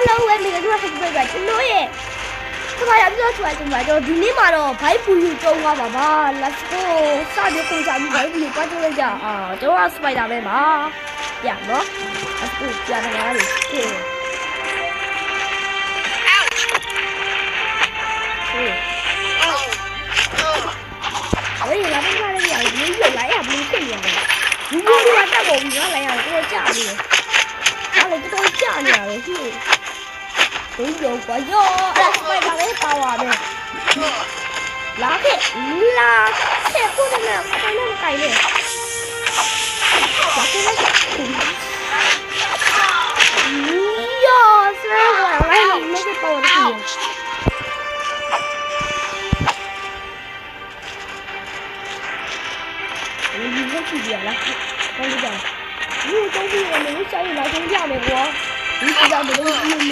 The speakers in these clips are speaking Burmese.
အားလုံးပဲမိကတော့ဆက်ပြီးပါကျွန်တော်ရဲ့ခမရပြောချွာကျွန်တော်တို့ဒီနေ့မှာတော့ဘိုက်ပူယူတုံးသွားပါပါ let's go စပြီးပုံစံပြီးဘိုက်ပူယူပတ်ကြလိုက်ကြအာကျွန်တော်ကစပိုက်ဒါပဲပါပြနော် let's go ပြန်လာရတယ်ဟေးဟေးဝေးလာမလာရရဘူးယူလာရဘူးဖြစ်နေတယ်ဒီလိုကတက်ပေါ်ပြီးတော့လာရတယ်တော့ကြာနေတယ်အဲ့လိုတော့ကြာနေရတယ်ဟေးဘယ်လိုကွာယောအဲ့စပိုက်ဒါပဲပါပါပဲလာခဲ့လာခဲ့ကိုယ်နဲ့ 没有过哟，哎，我把你包完呗。拉黑，拉开，不能那快那么快的。拉开那。哎呀，虽然我来，你没得包我的皮。我一个皮鞋了，我跟你讲，如果东西我没有像你那的光，你知道没东西没。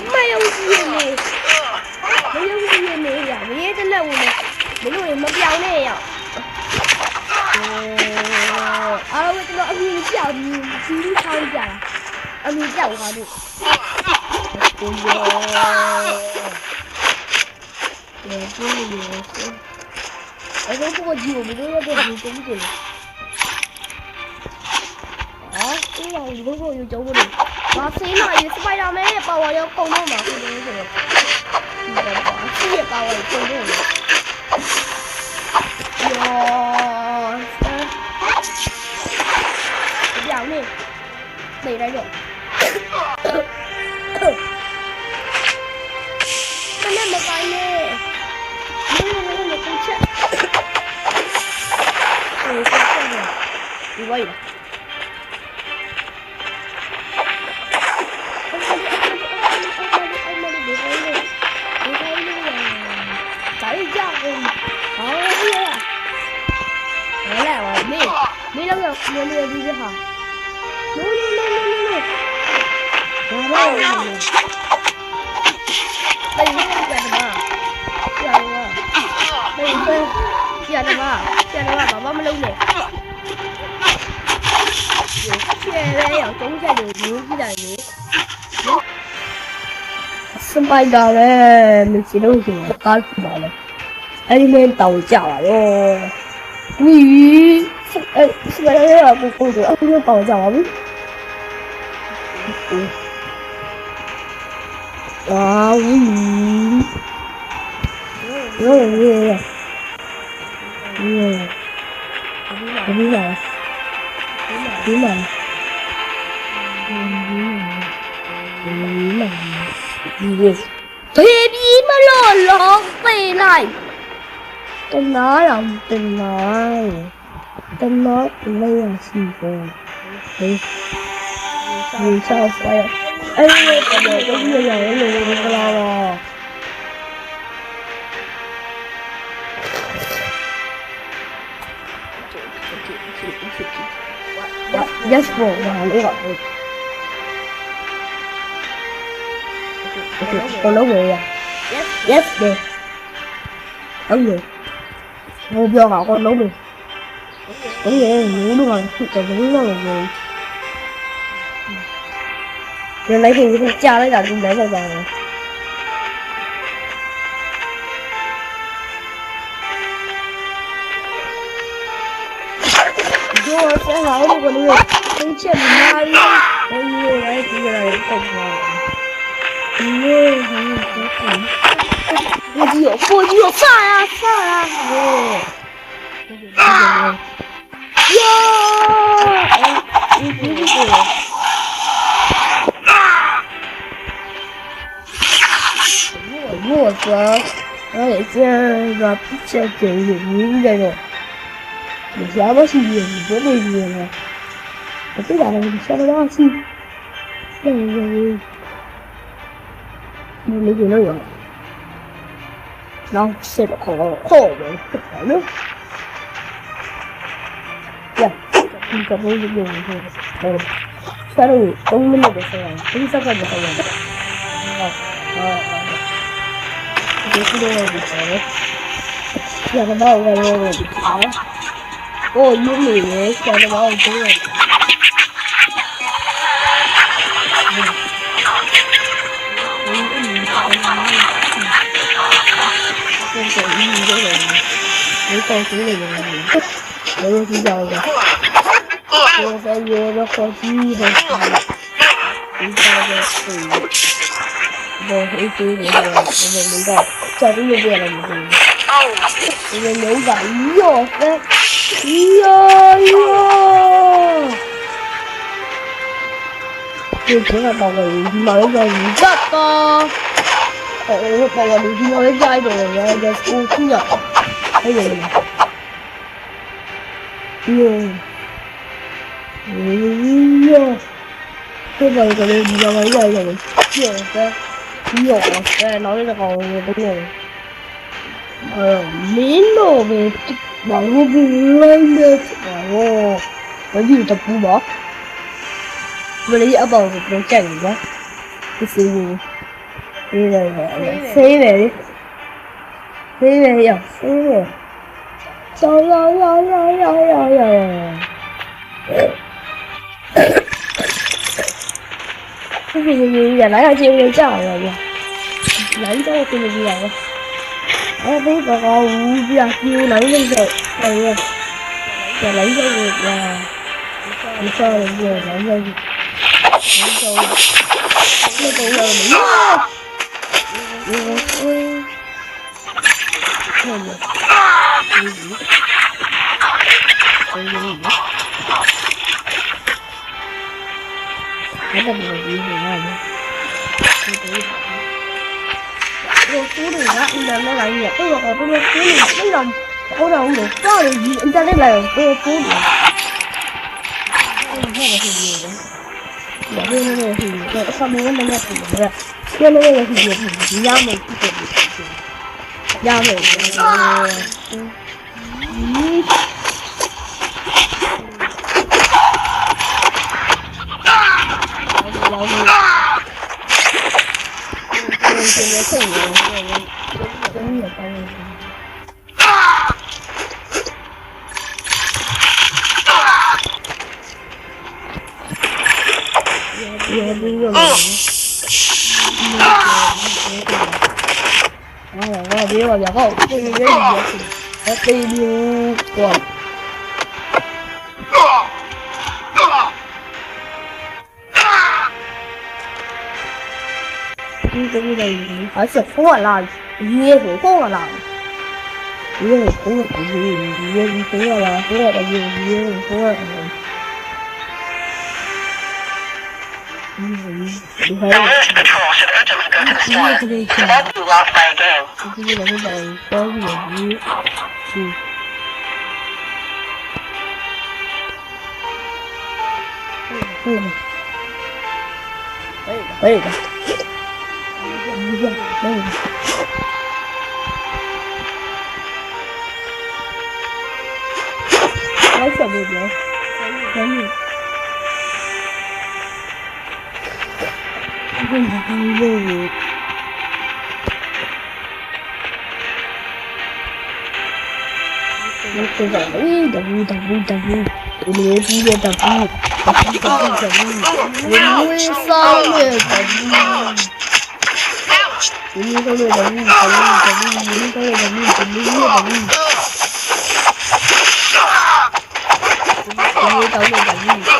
mấy Mają wiemy. Mają wiemy ya. Mają tyle umy. Mają wiemy biał nè ya. Dạ, ờ, bây giờ ông nhìn chào nhìn chính sao chả. Ông nhìn chào hả được. Ôi Để tôi nhìn xem. Ở đó có nhiều mình đưa ra cái gì cũng được. Đó, cái này nó vô chỗ của mình. ဘာစင်းလာရေးစပိုင်ဒါမန်ရဲ့ပါဝါရောပုံတော့မှာဖြစ်နေဆိုတော့ဒီပါဝါရှိရဲ့ပါဝါကိုပုံတော့ 有东西就牛逼的牛。Spider 每次都是我干出来的，哎，你们打架了？你是哎是不是不公主？你们打架了？啊，无语。有有有有。有。我不想了，不想了。thì đi mà lo lo về này. Tôi nói là tôi nói. Tôi nói thì đây là gì rồi Thì Vì sao phải? Ê, cái này có như là cái này là cái này Just for one, it got Okay, con đấu người à? Yes, được. Đấu người. Ô, do họ con đấu người. Đấu vậy ngủ đúng rồi, còn ngủ nó là người. Nên lấy thì con cha lấy là con để vào vàng rồi. Rồi, sẽ hỏi đi còn được. Không chuyện mà đi. Đây, đây, cái này cũng không 因为很有可能，我只有我只有放啊放啊！哦，啊！哟、啊，哎，你不是我。我说，我也是个不吃狗肉的人。你什么事情你都没做呢？我最大的，你什么东西？嗯嗯嗯 နေနေလို့ရနောက်ဆက်ခေါ်ခေါ်ပဲနော်ရဒီကဘိုးကြီးကိုဟောဆရာတို့အုံးမလို့ပဲဆရာဒီစကားကတော့ဟုတ်ဟုတ်ဒီလိုပဲဒီလိုပဲဆရာကတော့လည်းပဲဒီလိုပဲโอ้ยุ่งเลยแกจะมาเอาตัว chạy như thế này để con chỉ này rồi để con chỉ rồi rồi con phải vô nó con chỉ rồi chúng ta về từ rồi ý chí như thế này mình mình đọc cho cái như thế là một gì mình nhớ vậy vô đấy vô vô chưa chỉ là bằng người nói về rất to Yok valla bugün öyle bir ayrı olur ya. Biraz olsun ya. Öyle öyle. Yok. Yok. Thế rồi còn đi ra mấy giờ rồi Chuyện cái Nhỏ sẽ nói là còn người bên này Ờ Mến đồ về Bảo ngô vùng lên đây Bảo ngô Bởi vì tập vũ bỏ Mà lấy ở bầu được đấu cảnh quá Cái gì Save. Save. Save yok. Save. Yo rồi, yo yo rồi rồi rồi Cái gì gì giờ nãy là chiêu đi chứ rồi rồi. Lấy đó cái gì vậy? Ở biết rồi còn giờ chiêu nãy lên rồi. Rồi. Giờ lấy ra được là Đi sao rồi giờ lấy rồi được. Lấy rồi Nó tụi rồi его ой. Ладно. Иди. Пойдем. Это было видно, ладно. Это видно. Cô chú đừng đã, là nó lại nhẹ cái hoặc là cô chú đừng cái lòng Cô đâu được có được gì, anh ta lấy lời cô chú đừng Cô không phải là thì gì nữa Để đưa nó về thì nó không muốn nó nghe thì được 要个也是也是一样的，一压的，一样的，嗯，压，老鼠，老鼠，嗯，现在更牛。然后这个人妖，还可以溜光。啊啊！哈！今天的雨还是破烂，也是破烂，也是破烂，也是破烂，破的也是你烂。嗯。That you lost my game. This is another Barbie and you. Hmm. Boom. There you go. There you go. There you go. Nice of you, bro. Thank you. Wow. Thank you.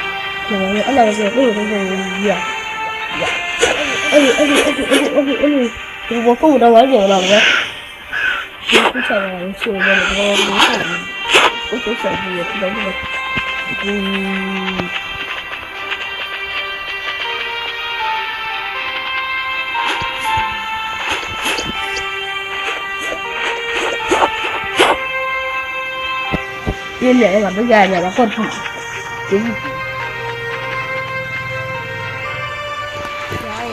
Rồi, ở đây rồi, rồi, rồi, rồi, Ôi, ôi, ôi, ôi, ôi, ôi, ôi, bố không đâu nói nhiều lòng nhá. Mình cũng chả là chiều về được đâu, bố phải có chỗ sợ gì ở đó được. Yên lệ là cái gà nhà nó còn thẳng. Chính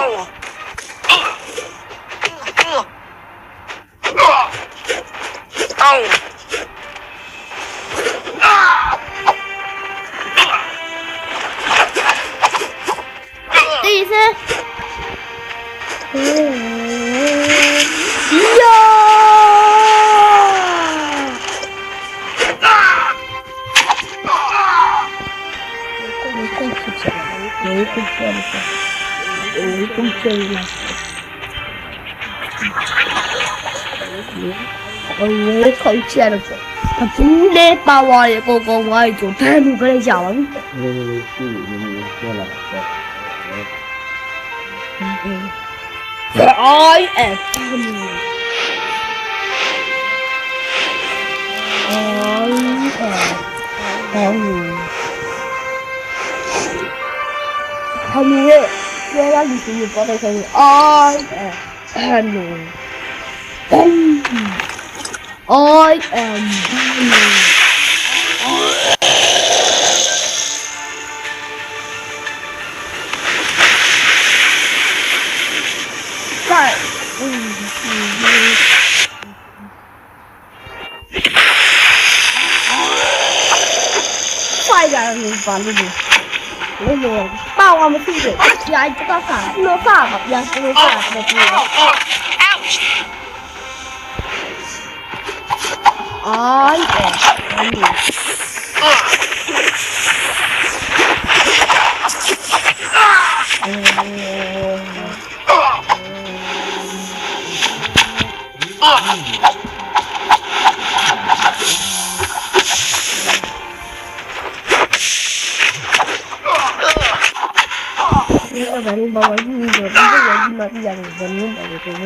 Oh! 같이 알았어. 다 군대 빠와의 꼬꼬와의 좋다는 그런 샤원. I am family. I am family. family. 내가 무슨 일을 꺼내서 I am family. I am dying. Vai, galera, valeu. Beleza. Pau, uma filha. E aí, tu tá safado. Não sabe. E aí, tu não sabe. Ay be. Ben değil. Hãy subscribe cho kênh Ghiền Mì Gõ Để không bỏ lỡ những video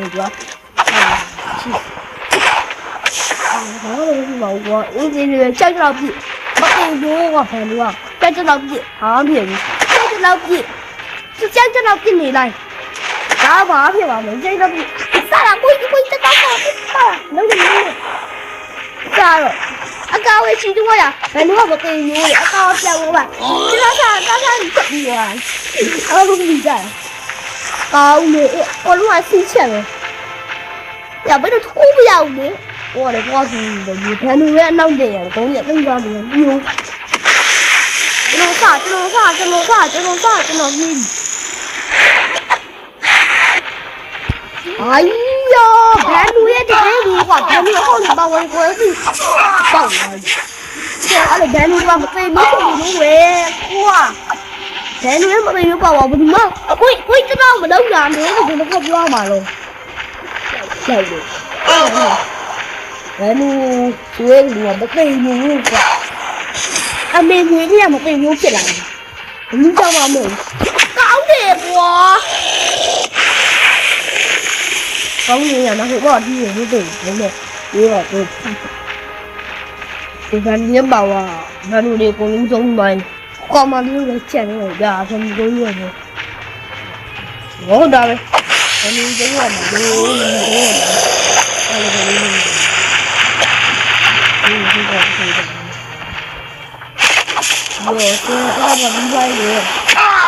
hấp dẫn ဘာမှမဖြစ်ပါဘူးကွာအင်ဂျင်တွေကြောက်ကြောက်ပြစ်မတင်ဘူးကွာဖန်လူကကြောက်ကြောက်ပြစ်ဟာမဖြစ်ဘူးကြောက်ကြောက်ပြစ်သူကြောက်ကြောက်ပြစ်နေလိုက်ဒါဘာဖြစ်ပါမလဲကြောက်ကြောက်ပြစ်စားတာကိုကြီးကိုကြီးတက်တော့ပါလုံးလုံးစားတော့အကောင်ဝေးချီတော့ရဘယ်လိုမှမတင်ဘူးလေအကောင်ပြောင်းသွားကျွန်တော်စားစားစားတက်ပြီးသွားအဲ့လိုကြီးကြကောင်းလေဘောလုံးကစီးချက်ပဲရဘယ်တော့ထိုးမရဘူးလေ ကိုကလည်းကိုကဆိုလို့ဒီဖန်လူရဲ့အနောက်တည်းရယ်ဂုံးရဲ့သိမ်းသွားတယ်ပြီးရောကျွန်တော်စကျွန်တော်စကျွန်တော်စကျွန်တော်စကျွန်တော်ပြီးအိုင်ယောဖန်လူရဲ့တကယ်ကိုကဖန်လူဟုတ်ပါဝင်ကိုယ်ပြီးပေါ့တယ်အဲ့ဒါဘယ်လိုမှမသိဘူးလို့ဝဲကိုကဘယ်လိုမှမသိဘူးပေါ့ဘူးဒီမှာအကိုကိုကျွန်တော်မလုပ်တာမျိုးကိုဘယ်လိုပြောမှာလဲလိုက်လို့ Ano, tuwing lumabot na inuwi ka. Ang may inuwi niya, makinuwi ka lang. Ano ka mami? Kauli ko! Kauli niya, nakuha niya, hindi. đi iya, ito. Thì gần như bảo là gần đi có những giống mình Có mà đi lấy chèn ở nhà xong tôi luôn rồi Ngó ra đây Có những giống mình đi Có những giống mình ရောဆရာကဘာမပိုင်းလဲ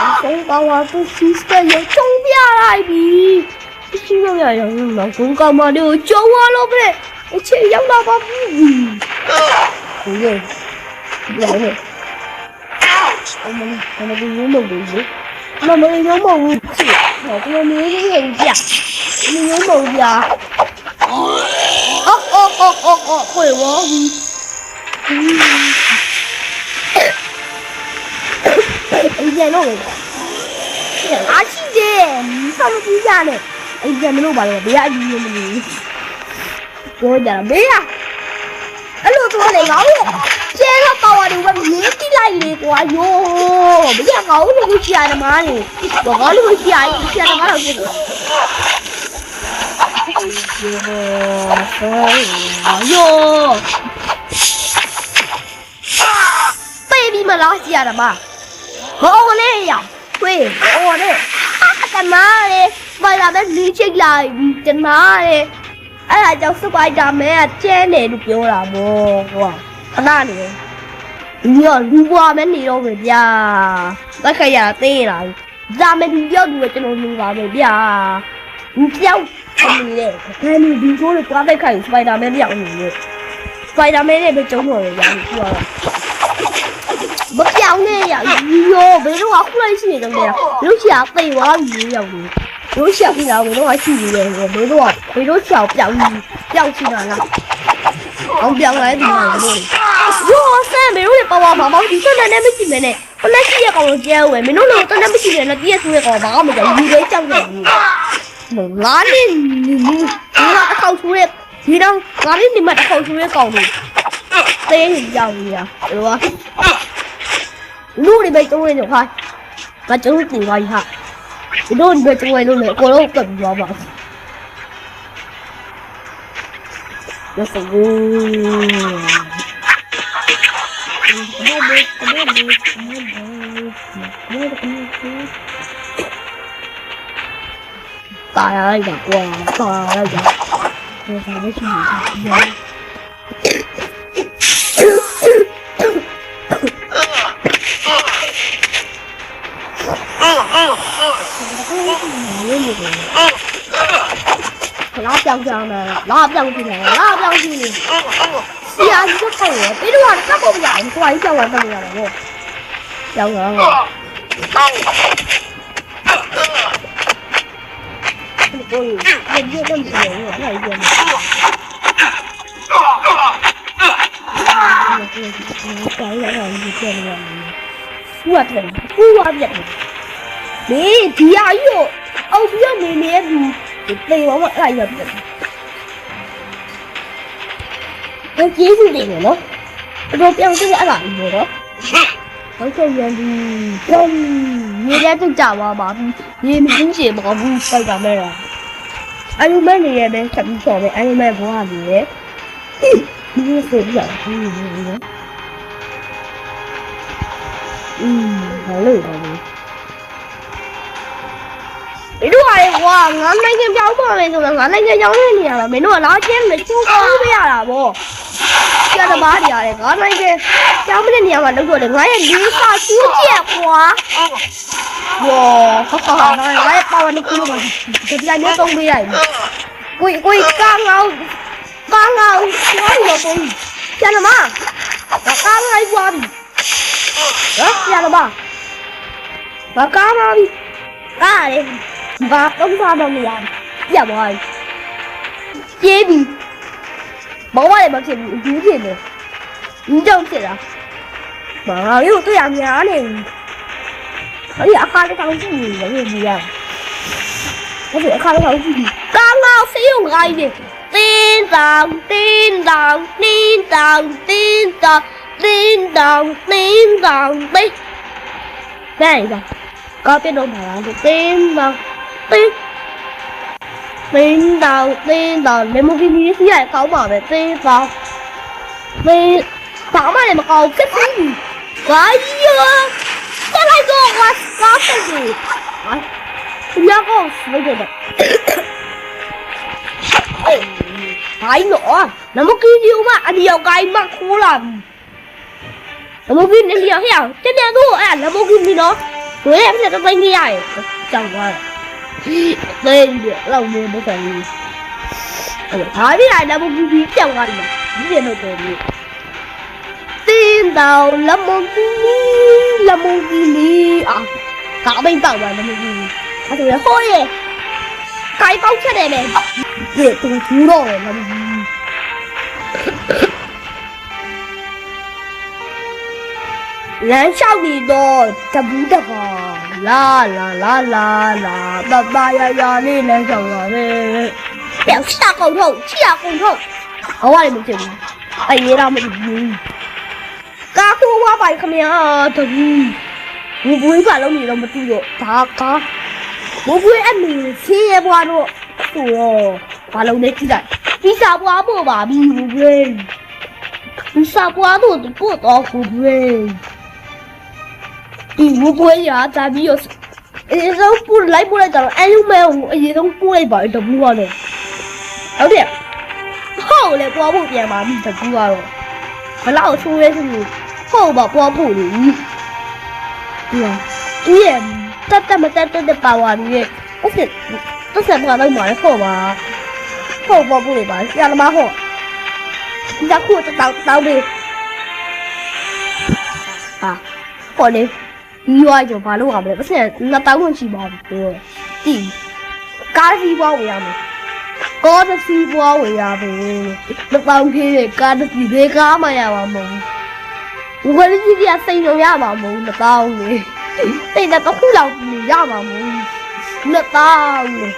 အဆုံးကောင်းသွားသူ sister ရုပ်ချုံပြလိုက်ပြီရှိရရရောင်းတော့ကိုကောင်မလေးကိုကြောသွားလို့ပဲအချေရောက်လာပါဘူးဟုတ်ရဲ့ရောင်းရဲ့အမလေးအမလေးရုံးမလို့လေမမလေးရုံးမလို့ဟောဒီလိုမျိုးလေးရုံပြဒီရုံးမပြအော်အော်အော်အော်အော်ခွေဝ ဘူးအဲ့ဒီတော့အားရှိတယ်ဆောင်းကြည့်ကြတယ်အဲ့ဒီမလို့ပါတော့ဘေးကအကြီးကြီးမလို့ပြောကြတာဘေးကအဲ့လိုတော့လေငါ့ကိုကျဲတော့ပါဝါတွေပဲမြင်းတိလိုက်လေကွာယိုးဘေးကငါ့ကိုလို့ရှာတယ်မားနေတော့ငါ့လို့ရှာရင်ရှာတယ်ငါ့လို့ပြည့်တယ်ယိုးပေးပြီးမလားရှာတယ်မား ဟောလေရဝေးဟောလေတမားလေစပိုင်ဒါမန်လေးချိတ်လိုက်ပြီးတမားလေအဲ့ဒါကြောင့်စပိုင်ဒါမန်ကကျဲတယ်လို့ပြောတာဗောဟောခဏနေဒီရောလူပွားမယ်နေတော့ပဲဗျာတက်ခရသေးလာဒါမဲ့ဒီရောက်လူကကျွန်တော်လူပါပဲဗျာဒီကြောက်အမေလေခဲနေဒီကိုလေသွားတဲ့ခိုင်စပိုင်ဒါမန်ပြောင်းနေလေစပိုင်ဒါမန်နဲ့ပဲကျုံတော်ရရပြီပြောတာ မပြောင်းနဲ့ရရောဘယ်တော့ခုလိုက်ရှိနေတော့လဲလူချာသိသွားပြီရောက်လို့တို့ရှောက်ပြီးတော့တို့ကရှိနေတယ်တို့တို့ကတို့ရှောက်ပြောင်းပြောင်းချင်တာလားအောင်ပြောင်းလိုက်ဒီမှာတို့ရောဆန်မေတို့ပေါ်ပါမှာမဟုတ်ဒီစက်နဲ့မရှိမနဲ့ဖလက်ရှိရကောင်ကိုကျဲဝယ်မင်းတို့လည်းတန်းမရှိတယ်နဲ့တည့်ရဆိုရကောင်ဘာမှမကြဘူးလေးကြောက်နေဘူးငါနဲ့ငါအခေါက်ဆိုးရဲ့ဒီတော့ငါနဲ့ဒီမှာအခေါက်ဆိုးရဲ့ကောင်တွေတေးကြောက်နေတာတို့ကလူတွေပဲကျုံးနေကြခိုင်းငါကျုံးတင်သွားပြီဟာဒီတို့ဒီပဲကျုံး lúc đi bay trong này được thôi. Và chúng nó tìm ngoài hả? Thì đôn về trong này luôn nữa cô đâu cần vào vào. Nó sẽ vui. Tài ơi gặp quà, tài ơi gặp Tài ơi gặp yapacağım ben? Ne yapacağım şimdi? Ne yapacağım şimdi? Siyasi kayıyor. Beni var. Tamam yani. Kolay şey var. Tamam yani. Yavrum. Yavrum. Oy. Ben de ben de. Hayır. Kuat verin. Kuat verin. မေဒီရယူအောက်ပြောမေမေဘူးတေရောမအဲ့ရပြန်တော့ကျေးဇူးတင်တယ်နော်အတော်ပြောင်းတဲ့အဲ့လာဘူးတော့ဟုတ်ကဲ့ရန်ဒီပုံရေရတဲ့ကြပါပါရေမင်းကြီးပေါ်ဘူးပိုက်ပါမဲ့လားအယုမဲနေရတဲ့ဆက်ပြီးဆော်ပဲအယုမဲဘွားနေရဒီလိုဆိုပြတာဘူးနော်อืมဘာလို့လဲ Mày đuổi wow, ngón đánh thêm cháu mà mày dùng ngón đánh thêm cháu thế nhỉ là mày đuổi nó chết mày chú à, có bây giờ là bồ Chưa được bao giờ để ngón đánh thêm cháu mới nhỉ mà đừng đuổi đừng nói là đứa sao chú chẹp quá? Bồ khó khăn hỏi nói nói bao nhiêu cú mà Thật ra nhớ công bây giờ Quỳ quỳ con ông Con ông Nói gì mà quỳ Chân là mà Và con hay quần? Đó ra là mà Và con ông Ra à, đi. Vatandaşlarımızdan yaman Yemin Bố bác này bảo chỉ cứu tiền được Nhưng không tiền à Mà ví dụ tôi làm nhà này Nó thì khai cái thằng không gì Nó thì gì à Nó thì khai cái thằng không gì Con ngao siêu ngay nè Tin rằng tin rằng tin rằng tin rằng tin rằng tin rằng tin đây rồi Có biết đâu mà là tin rằng tiên Tiên đầu tiên đầu để một cái gì thế này, cậu bỏ về tiên vào. Vì cậu mà này mà còn cái gì? Cái gì Cái này tôi là có cái gì? Đấy. Nhớ con phải gì được Phải nữa Nó một cái gì mà anh yêu cái mà khô làm Nó một cái gì hiểu hiểu Chết đeo đua là một cái gì đó. Người em sẽ cho tay gì ai Chẳng qua သိပြီလောက်နေမဆိုင်ဘူးအဲ့ဒါဒီလိုက်တော့ဘူးဘူးပြောင်းသွားတယ်ဒီရတော့တယ်တင်းတော်လမုန်ကြီးလမုန်ကြီးလေးအာကောင်းမင်းတော့ပါလမုန်ကြီးအဲ့ဒါရဟိုးရေကိုင်ပေါက်ချက်တယ်ပဲဒီတူတူတော့လမုန်ကြီးလမ်းလျှောက်နေတော့တဘူးတပါ လာလာလာလာလာပပရရလေးလမ်းဆောင်ရတယ်ပြောက်ချတာကုန်ထုတ်ချီတာကုန်ထုတ်ဟောရတယ်မဖြစ်ဘူးအေးရတာမဖြစ်ဘူးကာကူဝါပိုင်ခမရတဘူးဘူဘူဘာလုံးနေတော့မသိတော့ဒါကာဘူဘူအမေချီရဘွားတော့ဟိုဘာလုံးနေကြည့်လိုက်ပီစာဘွားပို့ပါပြီဘူဘူပီစာဘွားတို့ပို့တော့ဘူဘူ ဒီဝပွဲရတာပြီးတော့အရင်ဆုံးပို့လိုက်ပို့လိုက်တာအယူမဲကိုအရင်ဆုံးပို့လိုက်ပါတဘူးကလည်းဟုတ်တယ်ဟုတ်လေပွားဖို့ပြန်ပါမိတကူကတော့ဘလောက်ဆိုးရဲဆိုလို့ဟုတ်ပါပွားဖို့လေဒီလားဒီရတက်တက်မတက်တက်ပါဝါနေအဲ့ဒါတက်ဆက်မကတော့မလဲဟုတ်ပါဟုတ်ပါဖို့လေပါရလာမဟုတ်ညခုတောက်တောက်ပြီးဟာဟောလေ ပြီးွားကြောဘာလို့ရမလဲပတ်စံ2000လောက်ရှိပါဘူးပြောတီကားစီးပွားဝင်ရမယ်ကောသစီးပွားဝင်ရမယ်မပေါင်သေးတဲ့ကားစီးသေးကားမှရပါမဟုတ်ဘူးဝယ်ကြီးကြီးစိတ်လုံးရပါမဟုတ်မပေါင်းလေစိတ်တစ်ခုလောက်ရပါမဟုတ်မပေါင်းလေ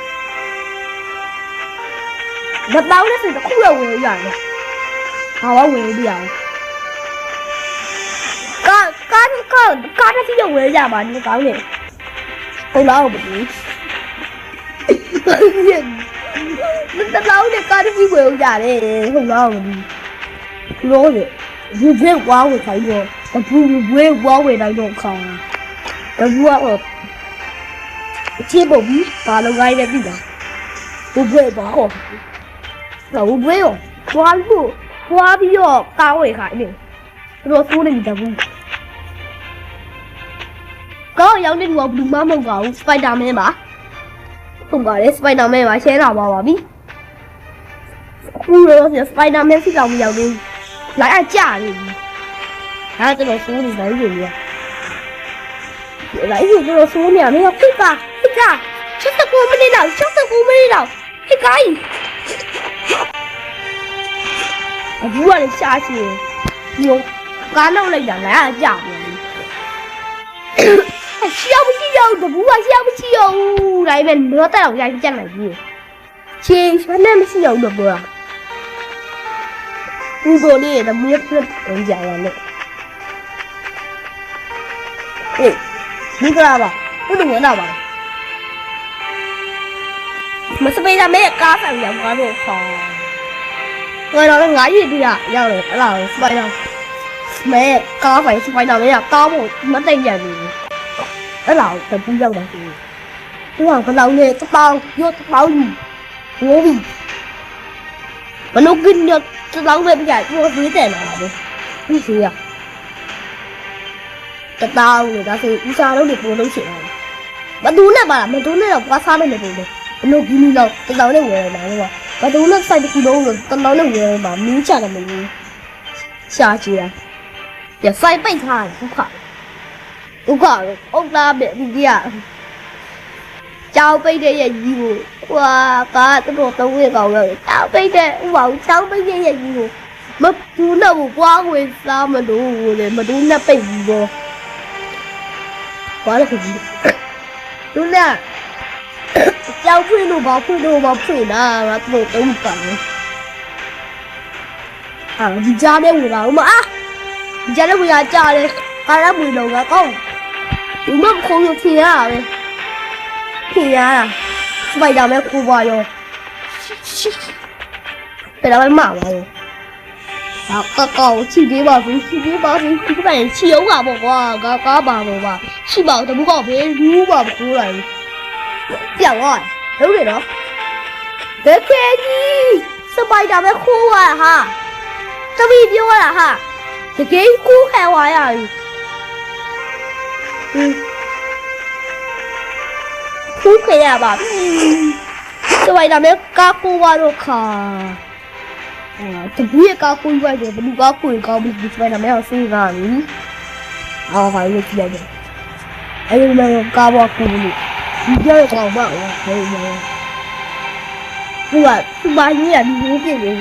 မပေါင်းတဲ့စိတ်တစ်ခုလောက်ဝင်ရတယ်ဘာဝဝင်ပြရအောင် ကားကားကားတစ်စီးတော့ဝဲရပါနေကောင်းတယ်ဘယ်လောက်ဘူးမတလောက်နဲ့ကားတစ်စီးဝဲဦးကြတယ်ဟုတ်လားဘူးလို့လေဒီဘက်ဝါဝယ်ခိုင်းတော့ဘူးဘွေးဝါဝယ်တိုင်းတော့ခေါင်းတဘူးကတော့အချစ်ပုံပြီးဘာလုံးလိုက်လဲပြီလားဘူးဘွေးပါဟောတော့ဘူးဘွေးရောသွားလို့သွားပြီးတော့ကားဝယ်ခိုင်းတယ်တော်တော်ဆိုးနေတယ်ဘူး ကောင်းရောက်တဲ့လူကဘလူးမမဟုတ်ပါဘူးစပိုက်တာမင်းပါဟုတ်ပါတယ်စပိုက်တာမင်းပါရှဲလာပါပါပြီဘူးရောစပိုက်တာမင်းစီတော်မရောက်ဘူးလိုက်အကြနေပြီဟာကျွန်တော်စိုးနေနိုင်ပြီလေလိုက်ရင်ကျွန်တော်စိုးနေရမင်းကဖိပါဖိက69မိနစ်လောက်69မိနစ်လောက်ဖိကိုင်းအဘူးကလည်းရှားရှင်ညိုကားနောက်လိုက်တာလည်းအကြပါဘူး ကရှောက်မရှိတော့ဘူးဒါပေမဲ့လောတက်အောင်ရိုက်ကြက်လိုက်ပြီချေရှနဲ့မရှိတော့ဘူးတော့ဘူကိုလေးတမွေးပြတ်ဝင်ကြရလေအေးဒီကလာပါဘယ်လိုဝင်တော့ပါမစပေးရမယ့်ကားဆောင်ရောက်သွားတော့ခေါ်ငါတော့ငါရည်တူရရောက်တယ်အဲ့လားစပိုင်တော့မဲကားပိုင်စပိုင်တော့မဲကားဖို့မတိတ်ကြဘူး အဲ့လောက်တပူးရောက်တာရှိတယ်။သူကဘလောင်နဲ့တပေါင်းရောတပေါင်းဘိုးဘီဘလို့ကင်းရတပေါင်းပဲပြသူကသေးတယ်လာတယ်။ဒီစီရတပေါင်းလေဒါဆိုဦးစားလုံးတွေပုံလုံးချင်တာ။ဘသူနဲ့ပါလားမသူနဲ့တော့ပွားစားမယ်လေပုံလေ။ဘလို့ကင်းလို့တပေါင်းနဲ့ဝယ်လာတော့ဘသူနဲ့စိုက်တစ်ခုလုံးလို့တပေါင်းနဲ့ဝယ်မှာမင်းချတယ်မင်းရှာကြည့်ရ။ရစိုက်ပိတ်ထားတယ်ဟုတ်ခါ ဒုက္ခပဲအုတ်သားပဲဒီကြီးကကြောက်ပိတ်တဲ့ရဲ့ကြီးကိုဟွာကားတော်တော်ဝေးကောင်ပဲကြောက်ပိတ်တဲ့ဥပအောင်ကြောက်ပိတ်တဲ့ရဲ့ကြီးကိုမပူတော့ဘူးပွားဝင်စားမလို့လေမတူးနဲ့ပိတ်ပြီးတော့ဘာလဲခင်ဗျသူနဲ့ကြောက်ဖွင့်လို့ဘာဖွင့်လို့ဘာဖွင့်တာငါတို့တုံးပါလေအာဒီကြားနဲ့ဝင်လာဦးမအာဒီကြားနဲ့ဝင်လာကြားတယ်ကားရမွေတော့ကကောင်း ဒီမခုံးရဖြေရတာပဲဖြေရတာစပိုက်ဒါမဲ့ခိုးပါရောပြန်လာမှပါရောဟာကောက်ကောက်ချီသေးပါဘူးချီသေးပါဘူးဒီကနေ့ချီအောင်ပါပေါ့ကွာကားကားပါတော့ပါရှိပါတဘူးကောက်ပဲဘူးပါဘူးကိုလိုက်ပြောင်းသွားဟုတ်တယ်နော်တကယ်ကြီးစပိုက်ဒါမဲ့ခိုးရဟာ ဖူးခရပါစပိုင်ဒါမဲ့ကာကူဝါတော့ခါအာတပူရကာကူရွိုက်တယ်ဘလူကာကူကောင်းပြီးစပိုင်ဒါမဲ့ဆေးကားနီအာဟာလို့ကြည့်ရတယ်အဲ့ဒီမဲ့ကာဘကူလို့ဒီကြောက်ကောင်းပါဦးဟဲ့မေသူကသူမကြီးရဒီလိုပြည့်နေ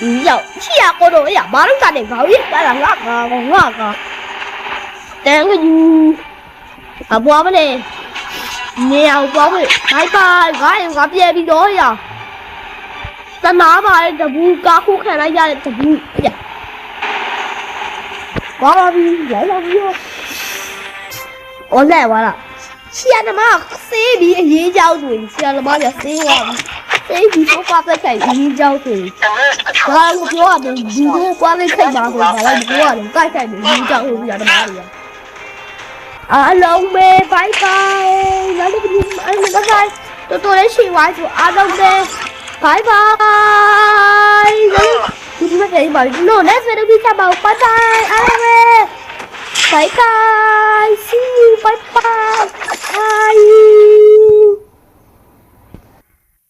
ဒီရောက်ချီရကိုတော့ရဘာလို့ကတဲ့ခေါင်းရပါလားငါငါငါက တန်ကယူအဘွားမလေးနေအောင်ပွားမလေးဘိုင်ဘိုင်ငါငါပြေပြီးတော့ရတနာပါလေတဘူးကာခုခံလိုက်ရတဲ့တဘူးရဘာပါပြီလာလာပြီဩလဲဝါလာဆီယနမဆေးပြီးအရေးကြောက်ဆိုရင်ဆီယနမကဆေးရပြီဆေးပြီးတော့ပတ်သက်ခိုင်အရေးကြောက်ဆိုရင်ဘာလို့ပြောရမလဲဒီလိုကွာလေးခိုင်ပါဆိုဘာလဲပြောရတယ်ကြိုက်ခိုင်ပြီးအရေးကြောက်ဆိုပြီးရတမားတွေက Hello me. Bye bye. Bye bye. તો તો એ શી વાત along me. Bye bye. Chúng ta bảo nó nét về đâu đi chào bảo bye bye. Along me. Bye bye. See you. Bye bye. Bye.